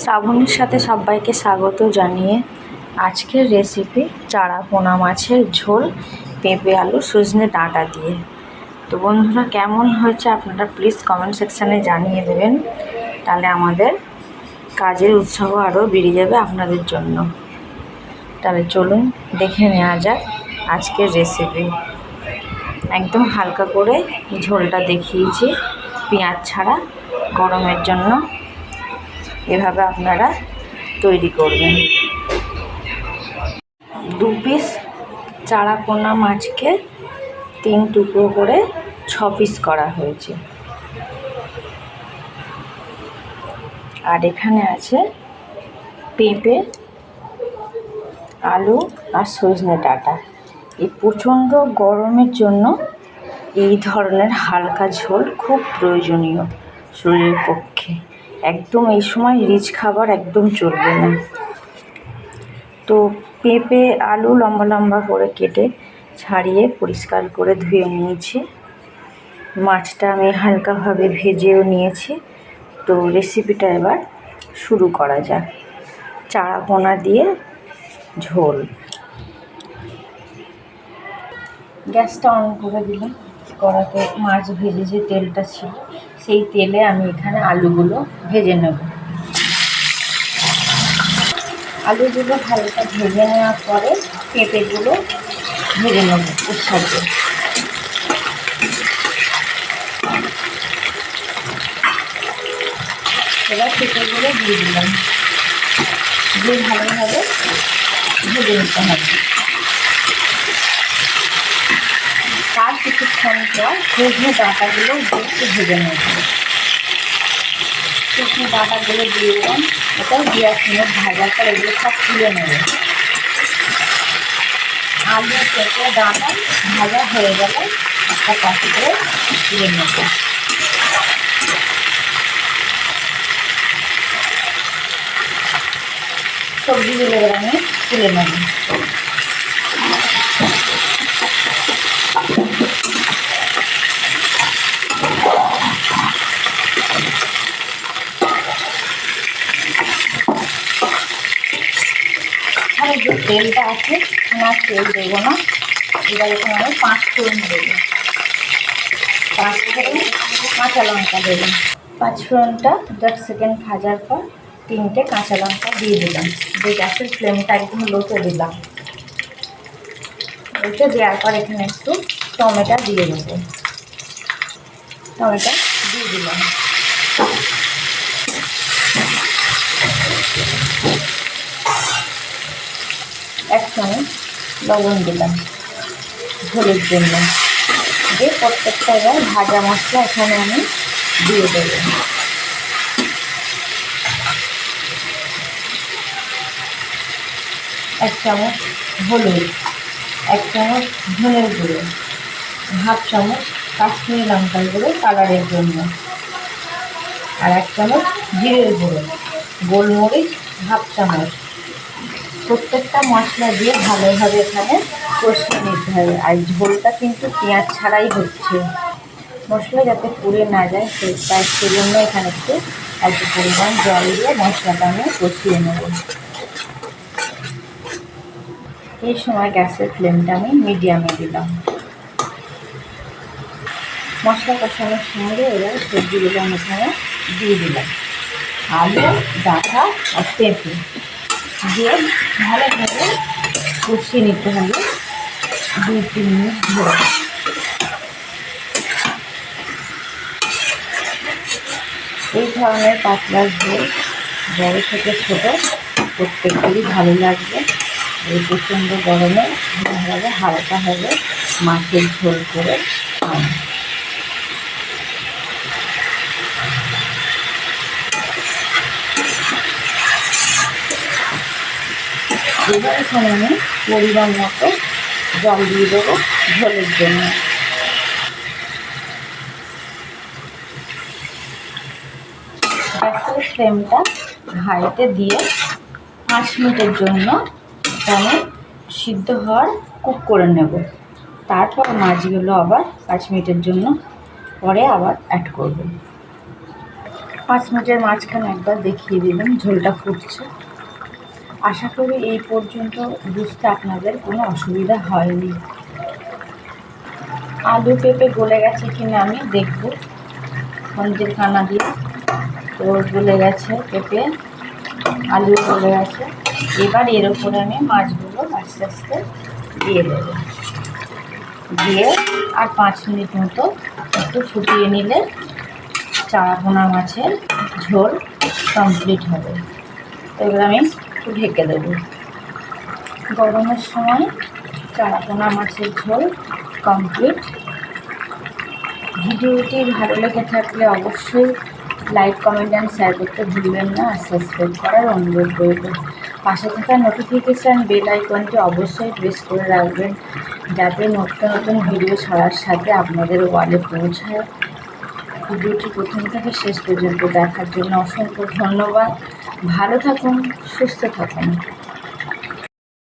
শ্রাবণীর সাথে সবাইকে স্বাগত জানিয়ে আজকের রেসিপি চারা, পোনা, মাছের ঝোল, পেঁপে, আলু, সজনে ডাঁটা দিয়ে। তো বন্ধুরা, কেমন হয়েছে আপনারা প্লিজ কমেন্ট সেকশানে জানিয়ে দেবেন। তাহলে আমাদের কাজের উৎসাহ আরও বেড়ে যাবে আপনাদের জন্য। তাহলে চলুন দেখে নেওয়া যাক আজকের রেসিপি একদম হালকা করে ঝোলটা দেখিয়েছি। পেঁয়াজ ছাড়া গরমের জন্য এভাবে আপনারা তৈরি করবেন। দু পিস চারা পোনা মাছকে তিন টুকরো করে ছ পিস করা হয়েছে। আর এখানে আছে পেঁপে, আলু আর সজনে ডাঁটা। এই প্রচণ্ড গরমের জন্য এই ধরনের হালকা ঝোল খুব প্রয়োজনীয় শরীরের পক্ষে। একদম এই সময় রিচ খাবার একদম চলবে না। তো পেঁপে, আলু লম্বা লম্বা করে কেটে ছাড়িয়ে পরিষ্কার করে ধুয়ে নিয়েছি। মাছটা আমি হালকাভাবে ভেজেও নিয়েছি। তো রেসিপিটা এবার শুরু করা যাক। চারা পোনা দিয়ে ঝোল। গ্যাসটা অন করে দিলাম। কড়াতে মাছ ভেজে যে তেলটা ছিল। সেই তেলে আমি এখানে আলুগুলো ভেজে নেব। আলুগুলো হালকা ভেজে নেওয়ার পরে পেঁপেগুলো ভেজে নেব সাথে এবার পেঁপেগুলো দিয়ে দিলাম। দিয়ে ভালোভাবে ভেজে নিতে হবে তার কিছুক্ষণ পর ডাঁটাগুলো একটু ভেজে নেব। সজনে ডাঁটাগুলো দিয়ে দিলাম এটাও দেওয়ার সময় ভাজার পর এগুলো সব তুলে নেব। আলু পেঁপে ডাঁটা ভাজা হয়ে গেলে একটা করে তুলে নেব। সবজিগুলো আমি তুলে নেব এখানে যে তেলটা আছে না তেল দেবো না। এবার এখানে আমি পাঁচ ফোড়ন দেবো। পাঁচ কাঁচা লঙ্কা দেবো। পাঁচ ফোড়নটা দশ সেকেন্ড ভাজার পর তিনটে কাঁচা লঙ্কা দিয়ে দিলাম। দিয়ে গ্যাসের ফ্লেমটা একদম লোতে দিলাম। লোতে দেওয়ার পর এখানে একটু টমেটো দিয়ে দেবো। টমেটো দিয়ে দিলাম। এক চামচ লবণ দিলাম ঝোলের জন্য। দিয়ে প্রত্যেকটা এবার ভাজা মশলা এখানে আমি দিয়ে দেবো। এক চামচ হলুদ, এক চামচ ধনের গুঁড়ো, হাফ চামচ কাশ্মীরি লঙ্কার গুঁড়ো কালারের জন্য আর এক চামচ জিরের গুঁড়ো, গোলমরিচ হাফ চামচ। প্রত্যেকটা মশলা দিয়ে ভালোভাবে এখানে কষিয়ে নিতে হবে। আর ঝোলটা কিন্তু পেঁয়াজ ছাড়াই হচ্ছে। মশলা যাতে পুড়ে না যায়, সেই তাই সেজন্য এখানে একটু অল্প পরিমাণ জল দিয়ে মশলাটা আমি কষিয়ে নেব। এই সময় গ্যাসের ফ্লেমটা আমি মিডিয়ামে দিলাম। মশলা কষানোর সঙ্গে এবার সবজিগুলো আমি এখানে দিয়ে দিলাম। আলু, ডাঁটা আর পেঁপে। দিয়ে ভালোভাবে কষিয়ে নিতে হবে। দুই, তিন মিনিট ধরে। এই ধরনের পাতলা ঝোল বড় থেকে ছোটো প্রত্যেকেরই ভালো লাগবে। এই প্রচণ্ড গরমে ভালোভাবে হালকা হবে মাছের ঝোল করে খান এবার এখানে পরিমাণ মতো জল দিয়ে দেবো ঝোলের জন্য। গ্যাসের ফ্লেমটা হাইতে দিয়ে পাঁচ মিনিটের জন্য আমি সিদ্ধ হওয়ার কুক করে নেব। তারপর মাছগুলো আবার পাঁচ মিনিটের জন্য পরে আবার অ্যাড করব। পাঁচ মিনিটের মাঝখানে একবার দেখিয়ে দিলাম, ঝোলটা ফুটছে। আশা করি এই পর্যন্ত বুঝতে আপনাদের কোনো অসুবিধা হয়নি। আলু পেঁপে গলে গেছে কিনা আমি দেখব। খঞ্জের কানা দিয়ে তো গলে গেছে পেঁপে, আলু গলে গেছে। এবার এর উপরে আমি মাছগুলো আস্তে আস্তে দিয়ে দেবো। দিয়ে আর পাঁচ মিনিট মতো একটু ফুটিয়ে নিলে চারা চারাপোনা মাছের ঝোল কমপ্লিট হবে। এবার আমি একটু ঢেকে দেবো। গরমের সময় চারাপোনা মাছের ঝোল কমপ্লিট ভিডিওটি ভালো লেগে থাকলে অবশ্যই লাইক কমেন্ট অ্যান্ড শেয়ার করতে ভুলবেন না আর সাবস্ক্রাইব করার অনুরোধ রইল। পাশে থাকা নোটিফিকেশান বেল আইকনটি অবশ্যই প্রেস করে রাখবেন যাতে নতুন নতুন ভিডিও ছাড়ার সাথে আপনাদের ওয়ালে পৌঁছায়। ভিডিওটি প্রথম থেকে শেষ পর্যন্ত দেখার জন্য অসংখ্য ধন্যবাদ। ভালো থাকুন সুস্থ থাকুন।